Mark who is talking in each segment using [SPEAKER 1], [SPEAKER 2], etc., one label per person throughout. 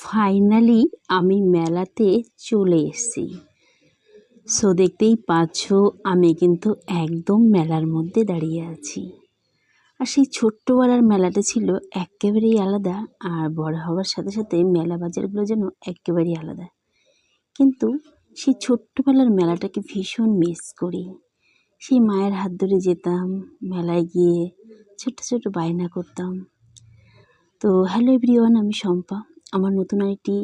[SPEAKER 1] Finally আমি মেলাতে চলে এসেছি। সো দেখতেই পাচ্ছ, আমি কিন্তু একদম মেলার মধ্যে দাঁড়িয়ে আছি। আর সেই ছোট্টবেলার মেলাটা ছিল একেবারেই আলাদা, আর বড় হওয়ার সাথে সাথে মেলা বাজারগুলো যেন একেবারেই আলাদা। কিন্তু সেই ছোট্টবেলার মেলাটাকে ভীষণ মিস করি। সেই মায়ের হাত ধরে যেতাম, মেলায় গিয়ে ছোট্ট ছোট্ট বায়না করতাম। তো হ্যালো এভরিওয়ান আমি শম্পা। আমার নতুন আরেকটি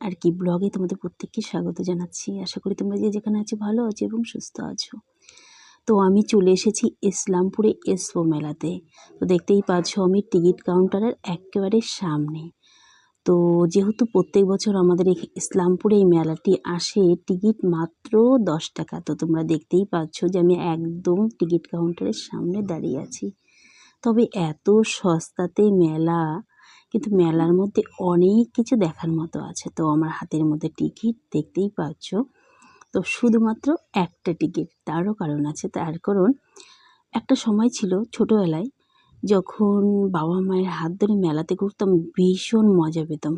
[SPEAKER 1] আর কি ব্লগে তোমাদের প্রত্যেককে স্বাগত জানাচ্ছি। আশা করি তোমরা যে যেখানে আছো ভালো আছো এবং সুস্থ আছো। তো আমি চলে এসেছি ইসলামপুরে এসপো মেলাতে। তো দেখতেই পাচ্ছ আমি টিকিট কাউন্টারের একেবারে সামনে। তো যেহেতু প্রত্যেক বছর আমাদের ইসলামপুরে এই মেলাটি আসে, টিকিট মাত্র দশ টাকা। তো তোমরা দেখতেই পাচ্ছ যে আমি একদম টিকিট কাউন্টারের সামনে দাঁড়িয়ে আছি। তবে এত সস্তাতে মেলা কিন্তু মেলার মধ্যে অনেক কিছু দেখার মতো আছে। তো আমার হাতের মধ্যে টিকিট দেখতেই পাচ্ছ। তো শুধুমাত্র একটা টিকিট, তারও কারণ আছে। তার কারণ, একটা সময় ছিল ছোটোবেলায় যখন বাবা মায়ের হাত ধরে মেলাতে ঘুরতাম, ভীষণ মজা পেতাম।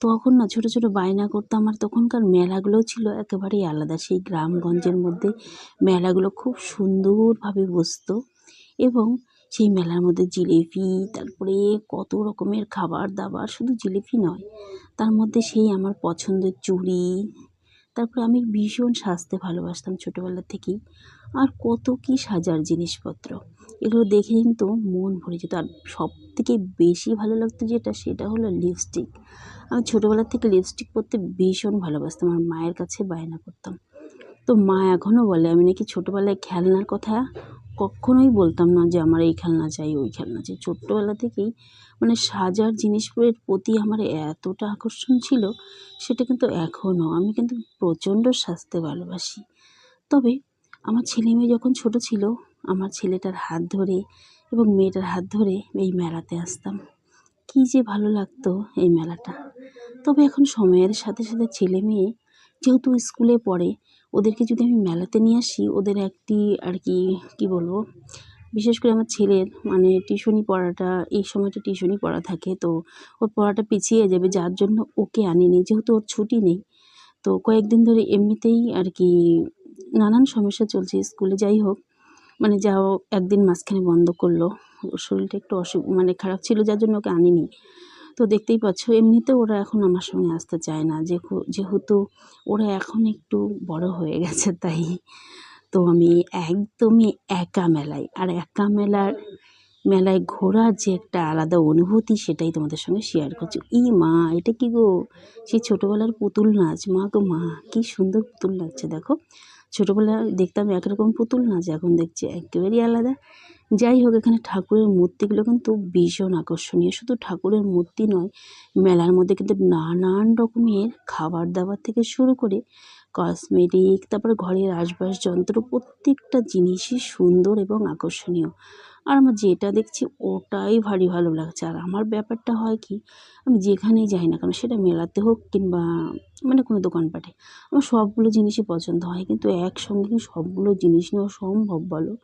[SPEAKER 1] তখন না, ছোটো ছোটো বায়না করতাম আর তখনকার মেলাগুলোও ছিল একেবারেই আলাদা। সেই গ্রামগঞ্জের মধ্যে মেলাগুলো খুব সুন্দরভাবে বসতো এবং সেই মেলার মধ্যে জিলিপি, তারপরে কত রকমের খাবার দাবার, শুধু জিলিপি নয়, তার মধ্যে সেই আমার পছন্দের চুড়ি, তারপরে আমি ভীষণ সাজতে ভালোবাসতাম ছোটোবেলা থেকেই। আর কত কী সাজার জিনিসপত্র, এগুলো দেখে কিন্তু মন ভরে যেত। আর সব থেকে বেশি ভালো লাগতো যেটা, সেটা হলো লিপস্টিক আমি ছোটোবেলা থেকে লিপস্টিক পরতে ভীষণ ভালোবাসতাম আর মায়ের কাছে বায়না করতাম। তো মা এখনও বলে, আমি নাকি ছোটোবেলায় খেলনার কথা কখনোই বলতাম না যে আমার এই খেলনা চাই, ওই খেলনা চাই। ছোট্টবেলা থেকেই মানে সাজার জিনিসগুলোর প্রতি আমার এতটা আকর্ষণ ছিল, সেটা কিন্তু এখনও আমি কিন্তু প্রচণ্ড সাজতে ভালোবাসি। তবে আমার ছেলে মেয়ে যখন ছোট ছিল, আমার ছেলেটার হাত ধরে এবং মেয়েটার হাত ধরে এই মেলাতে আসতাম। কী যে ভালো লাগতো এই মেলাটা। তবে এখন সময়ের সাথে সাথে ছেলে মেয়ে যেহেতু স্কুলে পড়ে ওদেরকে যদি আমি মেলাতে নিয়ে আসি, ওদের একটি আর কি, কী বলব? বিশেষ করে আমার ছেলের মানে টিউশনি পড়াটা, এই সময়টা টিউশনি পড়া থাকে, তো ওর পড়াটা পিছিয়ে যাবে, যার জন্য ওকে আনিনি। যেহেতু ওর ছুটি নেই, তো কয়েকদিন ধরে এমনিতেই আর কি নানান সমস্যা চলছে স্কুলে। যাই হোক মানে যাও, একদিন মাঝখানে বন্ধ করল। ওর শরীরটা একটু অসুখ মানে খারাপ ছিল, যার জন্য ওকে আনিনি। তো দেখতেই পাচ্ছ, এমনিতে ওরা এখন আমার সঙ্গে আসতে চায় না। যেহেতু ওরা এখন একটু বড় হয়ে গেছে, তাই তো আমি একদমই একা মেলায়। আর একা মেলার, মেলায় ঘোরার যে একটা আলাদা অনুভূতি সেটাই তোমাদের সঙ্গে শেয়ার করছি। ই মা, এটা কি গো? সেই ছোটোবেলার পুতুল নাচ। মা গো মা, কী সুন্দর পুতুল লাগছে দেখো। ছোটোবেলায় দেখতাম একরকম পুতুল নাচ এখন দেখছি একেবারেই আলাদা। যাই হোক, এখানে ঠাকুরের মূর্তিগুলো কিন্তু ভীষণ আকর্ষণীয়। শুধু ঠাকুরের মূর্তি নয়, মেলার মধ্যে কিন্তু নানান রকমের খাবার দাবার থেকে শুরু করে কসমেটিক তারপরে ঘরের আসবাস যন্ত্র প্রত্যেকটা জিনিসই সুন্দর এবং আকর্ষণীয়। আর আমার যেটা দেখছি ওটাই ভারী ভালো লাগছে। আর আমার ব্যাপারটা হয় কি, আমি যেখানেই যাই না কেন, সেটা মেলাতে হোক কিংবা মানে কোনো দোকানপাটে, আমার সবগুলো জিনিসই পছন্দ হয়। কিন্তু একসঙ্গে সবগুলো জিনিস নেওয়া সম্ভব বলো?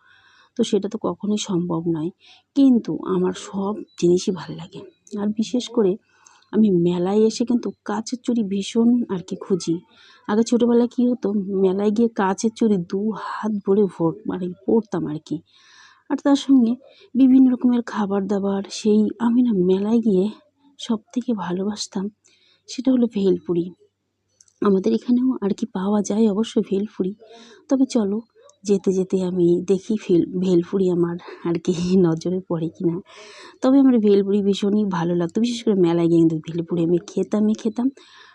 [SPEAKER 1] তো সেটা তো কখনোই সম্ভব নয়। কিন্তু আমার সব জিনিসই ভালো লাগে। আর বিশেষ করে আমি মেলায় এসে কিন্তু কাচের চুড়ি ভীষণ আর কি খুঁজি। আগে ছোটোবেলায় কী হতো, মেলায় গিয়ে কাচের চুড়ি দু হাত ভরে ভোট মানে পড়তাম আর কি। আর তার সঙ্গে বিভিন্ন রকমের খাবার দাবার, সেই আমি না মেলায় গিয়ে সব থেকে ভালোবাসতাম সেটা হলো ভেলপুরি। আমাদের এখানেও আর কি পাওয়া যায় অবশ্য ভেলপুরি। তবে চলো যেতে যেতে আমি দেখি ফেল, ভেলপুরি আমার আর কি নজরে পড়ে কি না তবে আমার ভেলপুরি ভীষণই ভালো লাগতো, বিশেষ করে মেলায় গিয়ে কিন্তু ভেলপুরি আমি খেতামই খেতাম।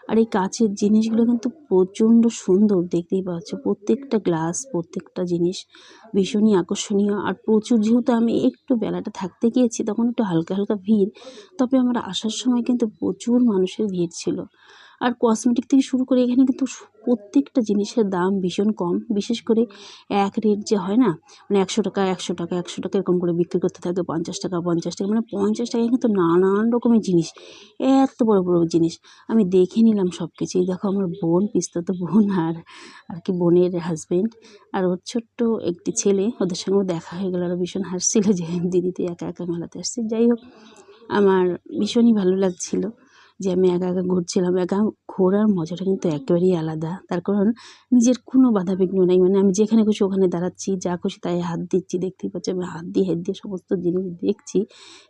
[SPEAKER 1] আর এই কাচের জিনিসগুলো কিন্তু প্রচণ্ড সুন্দর দেখতেই পাচ্ছ প্রত্যেকটা গ্লাস, প্রত্যেকটা জিনিস ভীষণই আকর্ষণীয়। আর প্রচুর যেহেতু আমি একটু বেলাটা থাকতে গিয়েছি, তখন একটু হালকা হালকা ভিড়। তবে আমার আসার সময় কিন্তু প্রচুর মানুষের ভিড় ছিল। আর কসমেটিক থেকে শুরু করে এখানে কিন্তু প্রত্যেকটা জিনিসের দাম ভীষণ কম। বিশেষ করে এক রেট যে হয় না মানে একশো টাকা একশো টাকা একশো টাকা এরকম করে বিক্রি করতে থাকে, পঞ্চাশ টাকা পঞ্চাশ টাকা মানে পঞ্চাশ টাকায় কিন্তু নানান রকমের জিনিস, এত বড় বড় জিনিস। আমি দেখে নিলাম সব কিছু এই দেখো আমার বোন তো বোন আর আর কি বোনের হাজব্যান্ড আর ওর ছোট্ট একটি ছেলে, ওদের সঙ্গেও দেখা হয়ে গেল। আর ভীষণ হাসছিল যে দিদি তুই একা একা মেলাতে আসছিস যাই হোক, আমার ভীষণই ভালো লাগছিল। যে আমি একা একা ঘুরছিলাম, একা ঘোরার মজাটা কিন্তু একেবারেই আলাদা। তার কারণ নিজের কোনো বাধা বিঘ্ন নেই। মানে আমি যেখানে খুশি ওখানে দাঁড়াচ্ছি, যা খুশি তাই হাত দিচ্ছি, দেখতেই পাচ্ছি আমি হাত দিয়ে হেড দিয়ে সমস্ত জিনিস দেখছি,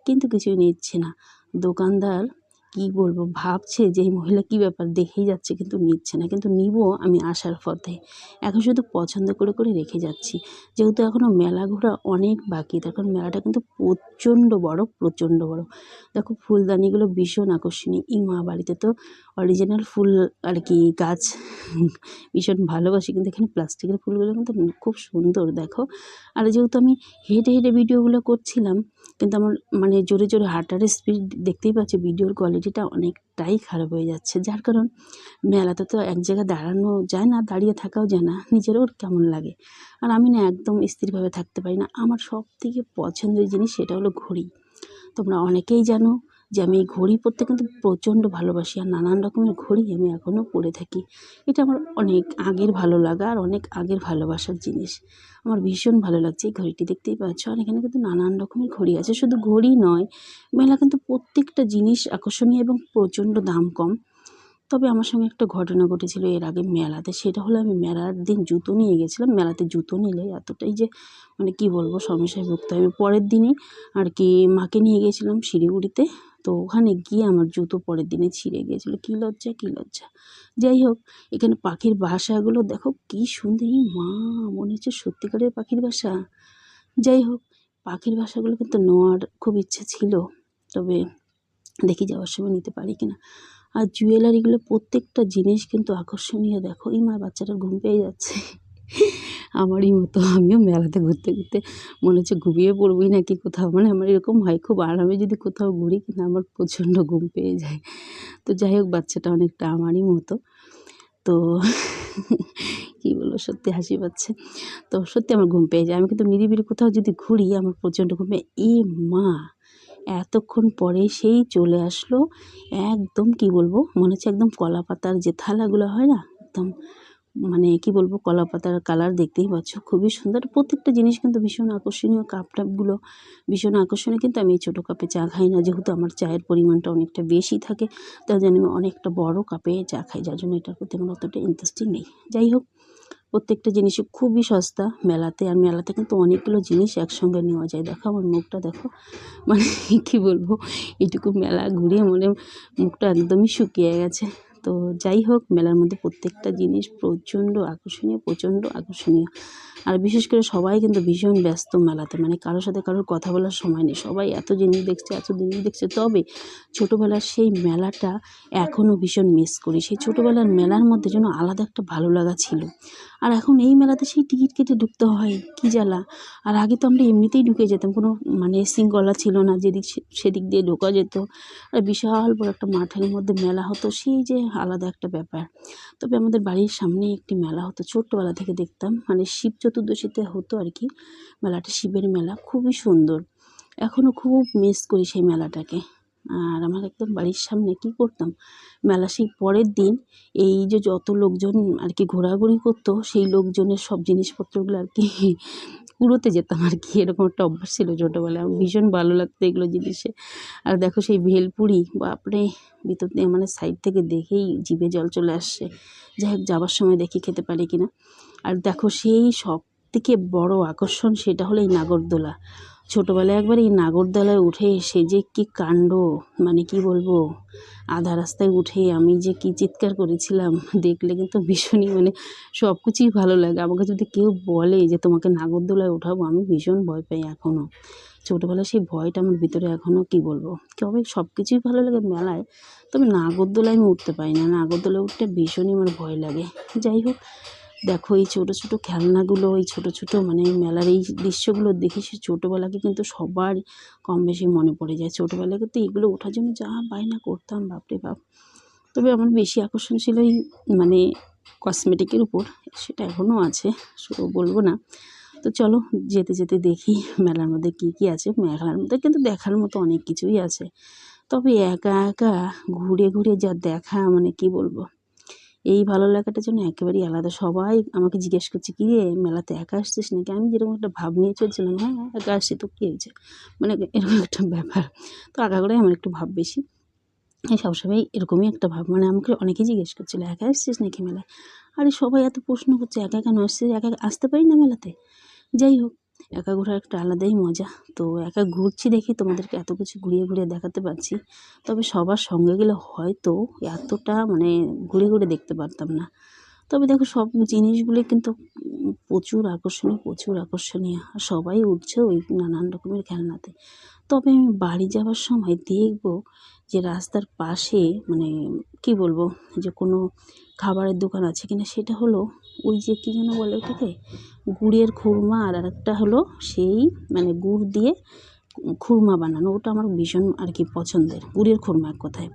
[SPEAKER 1] কিন্তু কিছুই নিচ্ছে না। দোকানদার কি বলব? ভাবছে যে, এই মহিলা কী ব্যাপার? দেখেই যাচ্ছে, কিন্তু নিচ্ছে না। কিন্তু নিব আমি আসার পথে। এখন শুধু পছন্দ করে করে রেখে যাচ্ছি। যেহেতু এখনও মেলা ঘোরা অনেক বাকি, তার কারণ মেলাটা কিন্তু প্রচণ্ড বড় প্রচণ্ড বড়। দেখো, ফুলদানিগুলো ভীষণ আকর্ষণীয়। এই মা বাড়িতে তো অরিজিনাল ফুল আর কি গাছ ভীষণ ভালোবাসি, কিন্তু এখানে প্লাস্টিকের ফুলগুলো কিন্তু খুব সুন্দর, দেখো। আর যেহেতু আমি হেঁটে হেঁটে ভিডিওগুলো করছিলাম, কিন্তু আমার মানে জোরে জোরে হাঁটার স্পিড দেখতেই পাচ্ছি, ভিডিওর কোয়ালিটিটা অনেকটাই খারাপ হয়ে যাচ্ছে। যার কারণ মেলাতে তো এক জায়গায় দাঁড়ানো যায় না, দাঁড়িয়ে থাকাও যায় না, নিজেরও কেমন লাগে। আর আমি না একদম স্থিরভাবে থাকতে পারি না। আমার সব থেকে পছন্দের জিনিস সেটা হলো ঘড়ি। তোমরা অনেকেই জানো যে আমি এই ঘড়ি পরতে কিন্তু প্রচণ্ড ভালোবাসি আর নানান রকমের ঘড়ি আমি এখনও পরে থাকি। এটা আমার অনেক আগের ভালো লাগা আর অনেক আগের ভালোবাসার জিনিস। আমার ভীষণ ভালো লাগছে এই ঘড়িটি দেখতেই পাচ্ছ আর এখানে কিন্তু নানান রকমের ঘড়ি আছে। শুধু ঘড়ি নয়, মেলা কিন্তু প্রত্যেকটা জিনিস আকর্ষণীয় এবং প্রচণ্ড দাম কম। তবে আমার সঙ্গে একটা ঘটনা ঘটেছিল এর আগে মেলাতে। সেটা হলো আমি মেলার দিন জুতো নিয়ে গেছিলাম। মেলাতে জুতো নিলে এতটাই যে মানে কি বলব, সমস্যায় ভুগতে হবে পরের দিনই আর কি মাকে নিয়ে গেছিলাম শিলিগুড়িতে তো ওখানে গিয়ে আমার জুতো পরের দিনে ছিঁড়ে গিয়েছিল। কী লজ্জা কী লজ্জা। যাই হোক, এখানে পাখির বাসাগুলো দেখো কী সুন্দর মা, মনে হচ্ছে সত্যিকারের পাখির বাসা। যাই হোক, পাখির বাসাগুলো কিন্তু নেওয়ার খুব ইচ্ছে ছিল, তবে দেখি যাওয়ার সময় নিতে পারি কিনা। আর জুয়েলারিগুলো প্রত্যেকটা জিনিস কিন্তু আকর্ষণীয়। দেখো, এই মা বাচ্চাটার ঘুম পেয়ে যাচ্ছে। আমারই মতো, আমিও মেলাতে ঘুরতে ঘুরতে মনে হচ্ছে ঘুমিয়ে পড়বই নাকি কোথাও। মানে আমার এরকম হয়, খুব আরামে যদি কোথাও ঘুরি কিন্তু আমার প্রচণ্ড ঘুম পেয়ে যায়। তো যাই হোক, বাচ্চাটা অনেকটা আমারই মতো। তো কী বলব, সত্যি হাসি পাচ্ছে। তো সত্যি আমার ঘুম পেয়ে যায়। আমি কিন্তু নিরিবিলি কোথাও যদি ঘুরি, আমার প্রচণ্ড ঘুম এ মা, এতক্ষণ পরে সেই চলে আসলো। একদম কি বলব, মনে হচ্ছে একদম কলা পাতার যে থালাগুলো হয় না, একদম মানে কি বলব কলা পাতার কালার দেখতেই পাচ্ছ। খুবই সুন্দর। প্রত্যেকটা জিনিস কিন্তু ভীষণ আকর্ষণীয়। কাপ টাপগুলো ভীষণ আকর্ষণীয়। কিন্তু আমি এই ছোটো কাপে চা খাই না। যেহেতু আমার চায়ের পরিমাণটা অনেকটা বেশি থাকে, তার জন্য আমি অনেকটা বড় কাপে চা খাই। যার জন্য এটার প্রতি আমার অতটা ইন্টারেস্টিং নেই। যাই হোক, প্রত্যেকটা জিনিসই খুবই সস্তা মেলাতে। আর মেলাতে কিন্তু অনেকগুলো জিনিস একসঙ্গে নেওয়া যায়। দেখো আমার মুখটা, দেখো। মানে কি বলব এটুকু মেলা ঘুরে মনে মুখটা একদমই শুকিয়ে গেছে। তো যাই হোক মেলার মধ্যে প্রত্যেকটা জিনিস প্রচণ্ড আকর্ষণীয় প্রচণ্ড আকর্ষণীয়। আর বিশেষ করে সবাই কিন্তু ভীষণ ব্যস্ত মেলাতে। মানে কারোর সাথে কারোর কথা বলার সময় নেই। সবাই এত জিনিস দেখছে, এত জিনিস দেখছে। তবে ছোটোবেলার সেই মেলাটা এখনও ভীষণ মিস করি। সেই ছোটোবেলার মেলার মধ্যে যেন আলাদা একটা ভালো লাগা ছিল। আর এখন এই মেলাতে সেই টিকিট কেটে ঢুকতে হয়, কী জ্বালা। আর আগে তো আমরা এমনিতেই ঢুকে যেতাম। কোনো মানে শৃঙ্খলা ছিল না, যেদিক সেদিক দিয়ে ঢোকা যেত। আর বিশাল বড় একটা মাঠের মধ্যে মেলা হতো। সেই যে আলাদা একটা ব্যাপার। তবে আমাদের বাড়ির সামনে একটি মেলা হতো। ছোট্টবেলা থেকে দেখতাম। মানে শিব চতুর্দশীতে হতো আর কি, মেলাটা, শিবের মেলা, খুবই সুন্দর। এখনও খুব মিস করি সেই মেলাটাকে। আর আমার একদম বাড়ির সামনে কী করতাম? মেলা সেই পরের দিন, এই যে যত লোকজন আর কি ঘোরাঘুরি করতো, সেই লোকজনের সব জিনিসপত্রগুলো আর কি কুড়োতে যেতাম আর কি। এরকম একটা অভ্যাস ছিল ছোটোবেলায়। আমার ভীষণ ভালো লাগতো এগুলো জিনিসে। আর দেখো সেই ভেলপুরি, বাপরে! ভিতর দিয়ে মানে সাইড থেকে দেখেই জিভে জল চলে আসছে। যাই হোক, যাবার সময় দেখি খেতে পারি কিনা। আর দেখো সেই সব থেকে বড় আকর্ষণ সেটা হলো এই নাগরদোলা। ছোটোবেলায় একবার এই নাগরদোলায় উঠে সে যে কী কাণ্ড মানে কি বলব, আধা রাস্তায় উঠে আমি যে কী চিৎকার করেছিলাম, দেখলে কিন্তু ভীষণই মানে সব কিছুই ভালো লাগে। আমাকে যদি কেউ বলে যে তোমাকে নাগরদোলায় ওঠাবো, আমি ভীষণ ভয় পাই এখনও ছোটোবেলায় সেই ভয়টা আমার ভিতরে এখনও কী বলব? তবে সব কিছুই ভালো লাগে মেলায়, তবে নাগরদোলায় আমি উঠতে পারি না। নাগরদোলায় উঠতে ভীষণই আমার ভয় লাগে। যাই হোক দেখো, এই ছোটো ছোটো খেলনাগুলো, এই ছোটো ছোটো মানে মেলার এই দৃশ্যগুলো দেখে সে ছোটোবেলাকে কিন্তু সবার কম বেশি মনে পড়ে যায়। ছোটোবেলাকে তো এগুলো ওঠার জন্য যা বায়না করতাম, বাপরে বাপ। তবে আমার বেশি আকর্ষণ ছিল এই মানে কসমেটিকের উপর, সেটা এখনও আছে শুধু বলব না। তো চলো, যেতে যেতে দেখি মেলার মধ্যে কী কী আছে। মেলার মধ্যে কিন্তু দেখার মতো অনেক কিছুই আছে। তবে একা একা ঘুরে ঘুরে যা দেখা মানে কি বলব? এই ভালো লাগাটা যেন একেবারেই আলাদা। সবাই আমাকে জিজ্ঞেস করছে, কী রে, মেলাতে একা আসছিস নাকি? আমি যেরকম একটা ভাব নিয়ে চলছিলাম হ্যাঁ একা আসছি তো কী হয়েছে? মানে এরকম একটা ব্যাপার। তো আঁকা করে আমার একটু ভাব বেশি। সবসময় এরকমই একটা ভাব। মানে আমাকে অনেকেই জিজ্ঞেস করছিল, একা এসছিস নাকি মেলায়? আরে সবাই এত প্রশ্ন করছে, একা কেন আসছিস? একা আসতে পারি না মেলাতে? যাই হোক একা ঘোরার একটা আলাদাই মজা। তো একা ঘুরছি দেখি তোমাদেরকে এত কিছু ঘুরিয়ে ঘুরিয়ে দেখাতে পারছি। তবে সবার সঙ্গে গেলে হয়তো এতটা মানে ঘুরে ঘুরে দেখতে পারতাম না। তবে দেখো সব জিনিসগুলো কিন্তু প্রচুর আকর্ষণীয় প্রচুর আকর্ষণীয়। আর সবাই উঠছে ওই নানান রকমের খেলনাতে। তবে আমি বাড়ি যাওয়ার সময় দেখব যে রাস্তার পাশে মানে কি বলব? যে কোনো খাবারের দোকান আছে কিনা? সেটা হলো ওই যে কী যেন বলে ওটাকে? গুড়ের খুরমা আর একটা হলো সেই মানে গুড় দিয়ে খুরমা বানানো। ওটা আমার ভীষণ আর কি পছন্দের, গুড়ের খুরমা এক কথায়।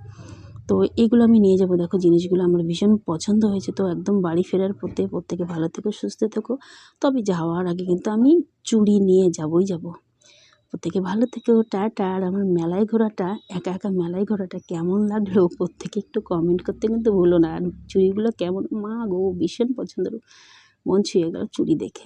[SPEAKER 1] তো এগুলো আমি নিয়ে যাব। দেখো জিনিসগুলো আমার ভীষণ পছন্দ হয়েছে। তো একদম বাড়ি ফেরার পথে, প্রত্যেকে ভালো থেকো, সুস্থ থেকো। তবে যাওয়ার আগে কিন্তু আমি চুড়ি নিয়ে যাবই যাব। প্রত্যেকে ভালো থেকো টাটা। আর আমার মেলায় ঘোরাটা, একা একা মেলায় ঘোরাটা কেমন লাগল? প্রত্যেকে একটু কমেন্ট করতে কিন্তু ভুলো না। আর চুড়িগুলো কেমন? মা গো, ভীষণ পছন্দ মন ছুঁয়ে গেল চুড়ি দেখে।